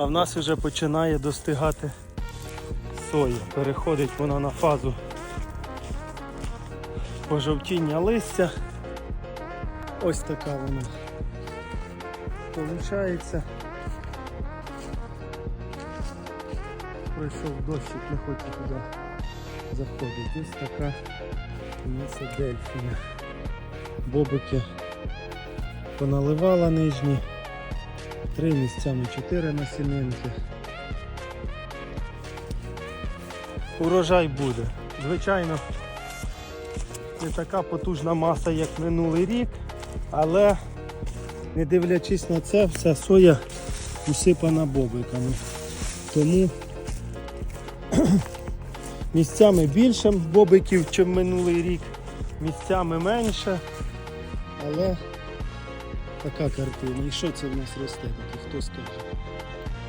А в нас вже починає достигати соя. Переходить вона на фазу пожовтіння листя. Ось така вона получається. Пройшов дощик, не хочу туди заходити. Ось така нас дельфіна. Бобики поналивала нижні. Три місцями чотири насінинки. Урожай буде. Звичайно, не така потужна маса, як минулий рік, але не дивлячись на це, вся соя усипана бобиками. Тому місцями більше бобиків, ніж минулий рік, місцями менше. Але Така картина. І що це в нас росте? Таке хто скаже?